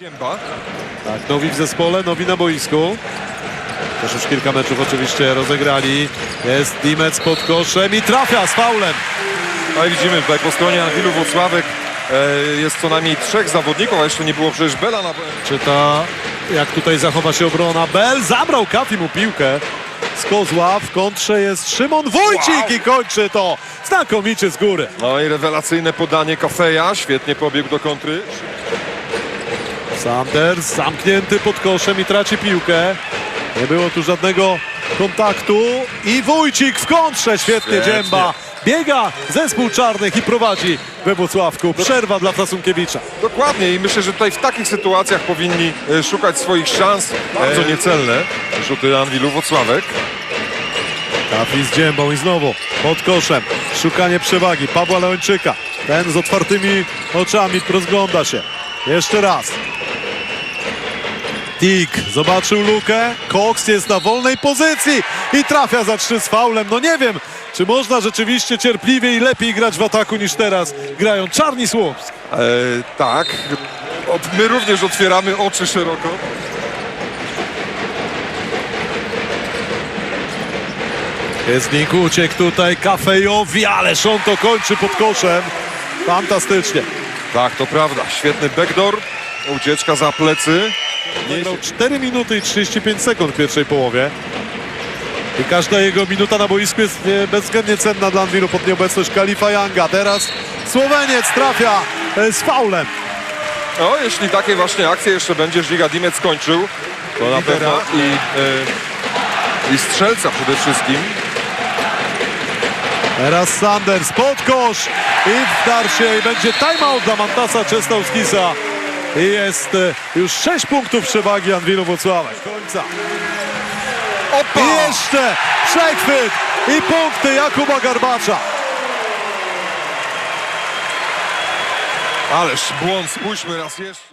Zięba. Tak, nowi w zespole, nowi na boisku. Też już kilka meczów oczywiście rozegrali. Jest Dimec pod koszem i trafia z faulem. No i widzimy tutaj po stronie Anwilu Włocławek e, jest co najmniej trzech zawodników, a jeszcze nie było przecież Bela na... Czyta, jak tutaj zachowa się obrona. Bel zabrał Kafi mu piłkę. Z kozła w kontrze jest Szymon Wójcik Wow. i kończy to znakomicie z góry. No i rewelacyjne podanie Kafeja, świetnie pobiegł do kontry. Sanders zamknięty pod koszem i traci piłkę. Nie było tu żadnego kontaktu i Wójcik w kontrze, świetnie Świetnie. Dzięba. Biega zespół czarnych i prowadzi we Włocławku. Przerwa dla Frasunkiewicza. Dokładnie i myślę, że tutaj w takich sytuacjach powinni e, szukać swoich szans. Bardzo E. niecelne rzuty Anwilu Włocławek. Trafi z Dziębą i znowu pod koszem. Szukanie przewagi Pawła Leończyka. Ten z otwartymi oczami rozgląda się. Jeszcze raz. Tik zobaczył lukę. Cox jest na wolnej pozycji i trafia za trzy z faulem. No nie wiem, czy można rzeczywiście cierpliwie i lepiej grać w ataku niż teraz grają Czarni Słupsk. E, tak, my również otwieramy oczy szeroko. Piesnik uciekł tutaj Kafejowi, ależ on to kończy pod koszem. Fantastycznie. Tak, to prawda. Świetny backdoor. Ucieczka za plecy. Nie, Grał 4 minuty i 35 sekund w pierwszej połowie. I każda jego minuta na boisku jest bezwzględnie cenna dla Anwilu pod nieobecność Kalifa Younga. Teraz Słoweniec trafia e, z faulem. No, jeśli takie właśnie akcje jeszcze będzie Żyga Dimec skończył, to na pewno i, e, i strzelca przede wszystkim. Teraz Sanders pod kosz i wdar się i będzie timeout dla Mantasa Czesnauskisa. I jest e, już 6 punktów przewagi Anwilu Włocławek. Końca. Opa! I jeszcze przechwyt i punkty Jakuba Garbacza. Ależ błąd, spójrzmy raz jeszcze.